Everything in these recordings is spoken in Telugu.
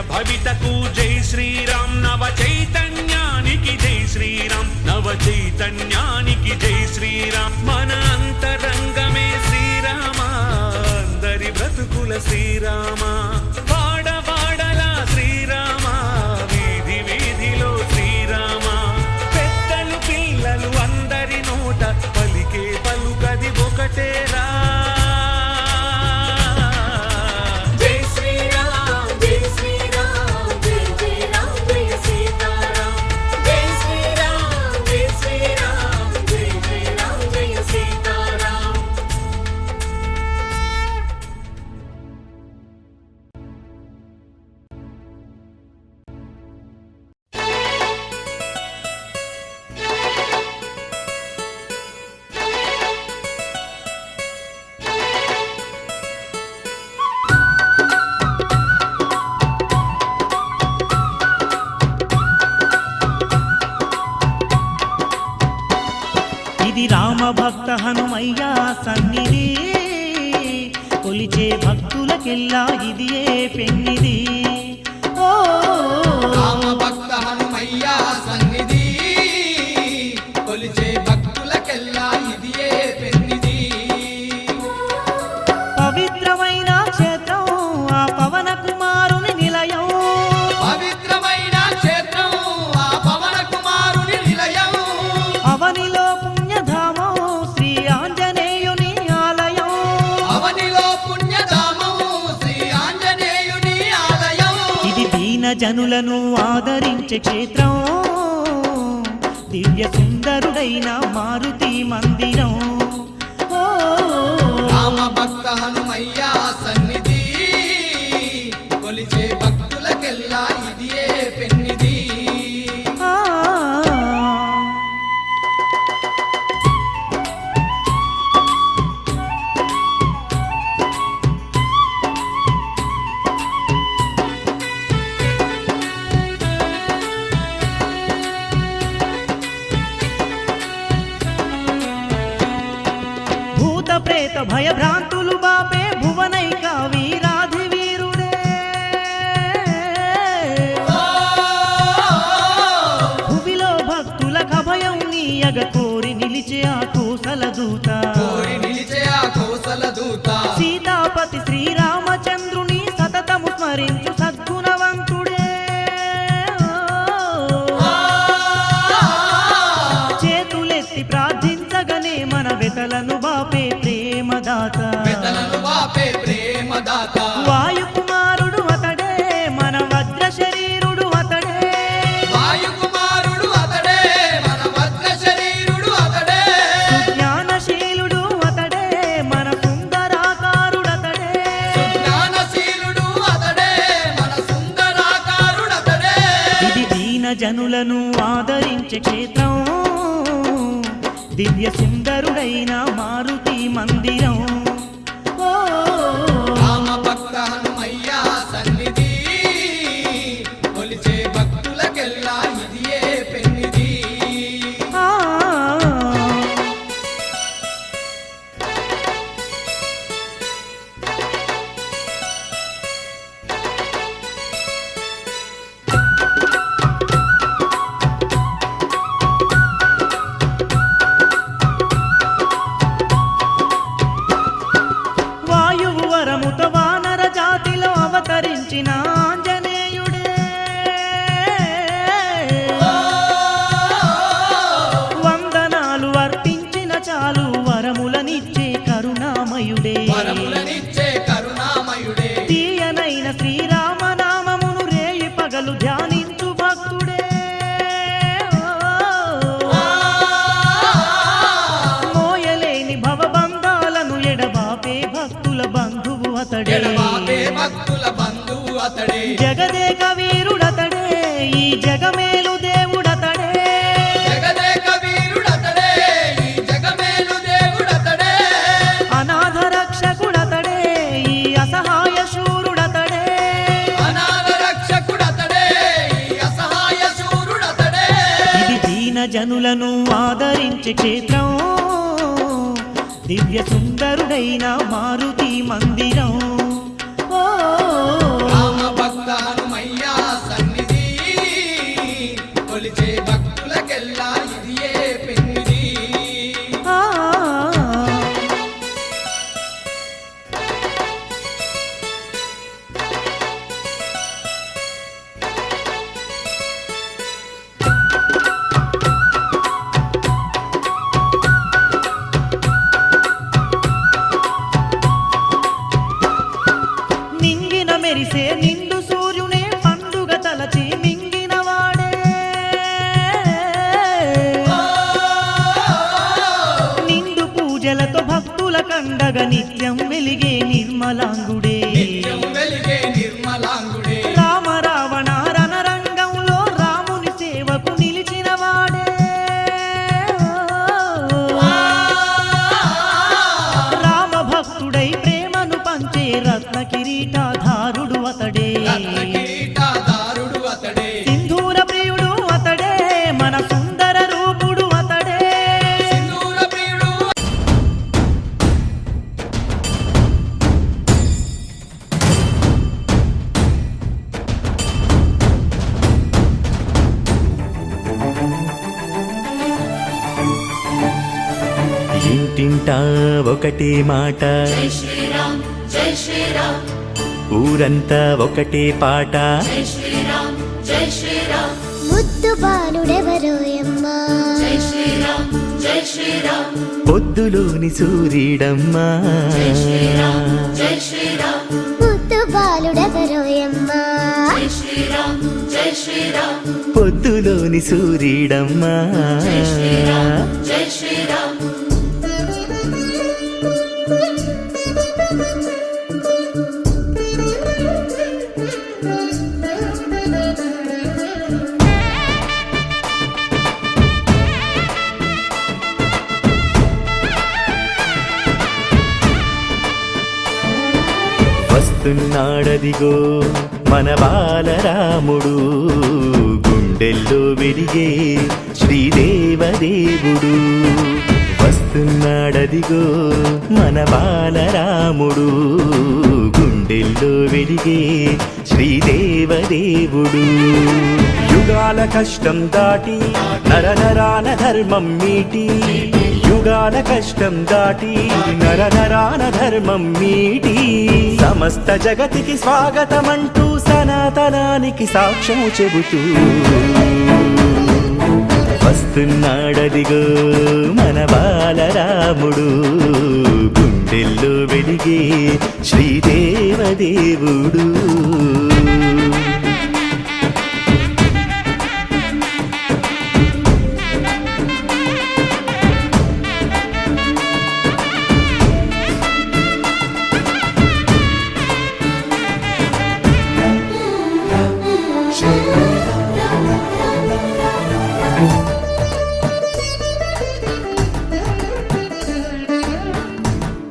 భవితకు జై శ్రీరామ్ నవ చైతన్యానికి జై శ్రీరామ్ నవ చైతన్యానికి జై శ్రీరామ్. మన అంతరంగమే శ్రీరామా అందరి బ్రతుకుల శ్రీరామా. ఇది భక్త హనుమయ్య సన్నిధి. కొలిచే భక్తులకెల్లా ఇది ఏ పెన్నిది ఓ రామ భక్త హనుమయ్య సన్నిధి. జనులను ఆదరించే క్షేత్రం. దివ్య సుందరుడైన మారుతి మందిరం. రామ భక్త హనుమయ్య సన్నిధి కొలిచే భక్త నీయగ కోరి నిలిచే ఆ కోసల దూత. కోరి నిలిచే ఆ కోసల దూత. సీతాపతి శ్రీరామచంద్రుని సతతము స్మరించు సద్గుణవంతుడే. చేతులెత్తి ప్రార్థించగనే మన వెతలను బాపే ప్రేమదాత. వాపే ప్రేమదాత. వాయుకుమారుడు జనులను ఆదరించే క్షేత్రం. దివ్య సుందరుడైన మారుతి మందిరం. చాలు వరములనిచ్చే కరుణామయుడే. వరములనిచ్చే కరుణామయుడే. తీయనైన శ్రీరామనామమును రేయి పగలు ధ్యానించు భక్తుడే. మోయలేని భవబంధాలను ఎడబాపే భక్తుల బంధువు అతడే. ఎడబాపే భక్తుల బంధువు అతడే. జగదేక వీరుడతడే ఈ జగమేలు జనులను ఆదరించే క్షేత్రం. దివ్య సుందరుడైన మారుతి మందిరం. భక్తుల నిత్యం వెలిగే నిర్మలాంగుడే. ఒకటే మాట. జై శ్రీరామ్ జై శ్రీరామ్. ఊరంతా ఒకటే పాట. జై శ్రీరామ్ జై శ్రీరామ్. ముద్దు బాలుడెవరోయమ్మా జై శ్రీరామ్ జై శ్రీరామ్. పొద్దులోని సూర్యుడమ్మా. జై శ్రీరామ్ జై శ్రీరామ్. ముద్దు బాలుడెవరోయమ్మా జై శ్రీరామ్ జై శ్రీరామ్. పొద్దులోని సూర్యుడమ్మా. జై శ్రీరామ్ జై శ్రీరామ్. వస్తున్నాడదిగో మన బాలరాముడు. గుండెల్లో వెలిగే శ్రీదేవదేవుడు. వస్తున్నాడదిగో మన బాలరాముడు. గుండెల్లో వెలిగే శ్రీదేవదేవుడు. యుగాల కష్టం దాటి నరనరాన ధర్మం మీటి యుగాల కష్టం దాటి నర నరాన ధర్మం మీటి సమస్త జగతికి స్వాగతమంటూ సనాతనానికి సాక్ష్యం చెబుతూ వస్తున్నాడదిగో మన బాలరాముడు గుండెల్లో వెలిగే శ్రీదేవదేవుడు.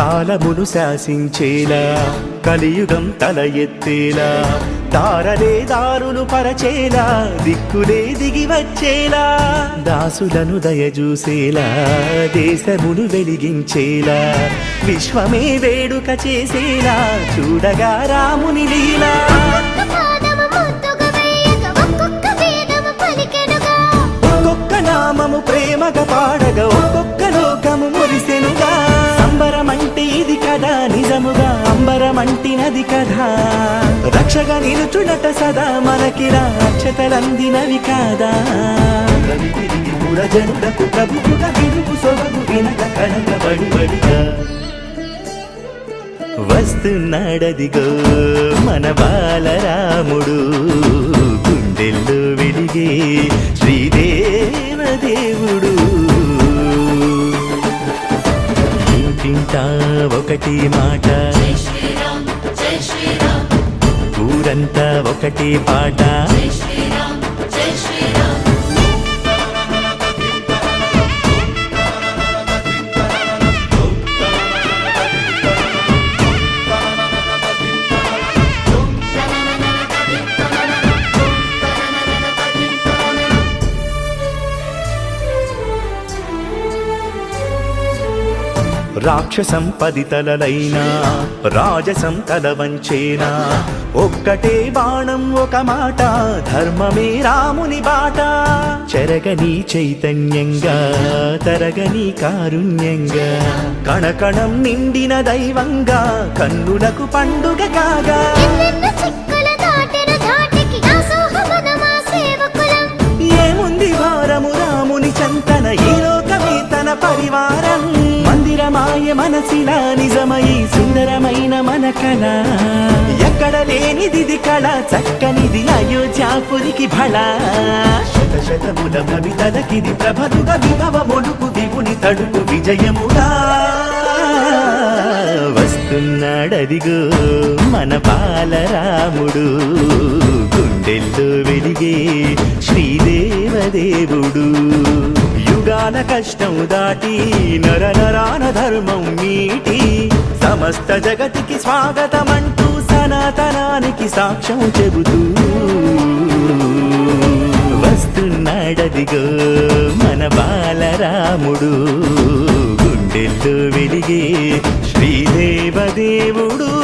కాలమును శాసించేలా కలియుగం తల ఎత్తేలా దారలే దారులు పరచేలా దిక్కులే దిగి వచ్చేలా దాసులను దయజూసేలా దేశమును వెలిగించేలా విశ్వమే వేడుక చేసేలా చూడగా రాముని లీలా. అంబరమంటినది కదా రక్షగా నిలుచునట సదా మనకి రాక్షతలందినవి కాదా? రవి తిరిగి పురజనులకు ప్రభువుగా విడుపు సొబగు వినక కనకబడి వస్తున్నాడదిగో మన బాలరాముడు. గుండెల్లో వెలిగే శ్రీదేవదేవుడు. ఇంటింటా ఒకటి మాట? ఒకటి పాట. రాక్షసం పది తలలైనా రాజసం తల వంచేనా ఒక్కటే బాణం ఒక మాట ధర్మమే రాముని బాట. చెరగని చైతన్యంగా తరగని కారుణ్యంగా కణకణం నిండిన దైవంగా కన్నులకు పండుగ కాగా. ఎక్కడ లేనిది కళ చక్కనిది అయోధ్యాపురికి భళ. శత శతముల భవితలకిది ప్రభలుగా విభవ మొడుకు తడుపు విజయముగా. వస్తున్నాడదిగో మన బాలరాముడు గుండెల్లో వెలిగే శ్రీదేవదేవుడు. యుగాల కష్టం దాటి నర నరాన ధర్మం మీటి సమస్త జగతికి స్వాగతమంటూ సనాతనానికి సాక్ష్యం చెబుతూ వస్తున్నాడదిగో మన బాలరాముడు. గుండెల్లో వెలిగే శ్రీదేవదేవుడు.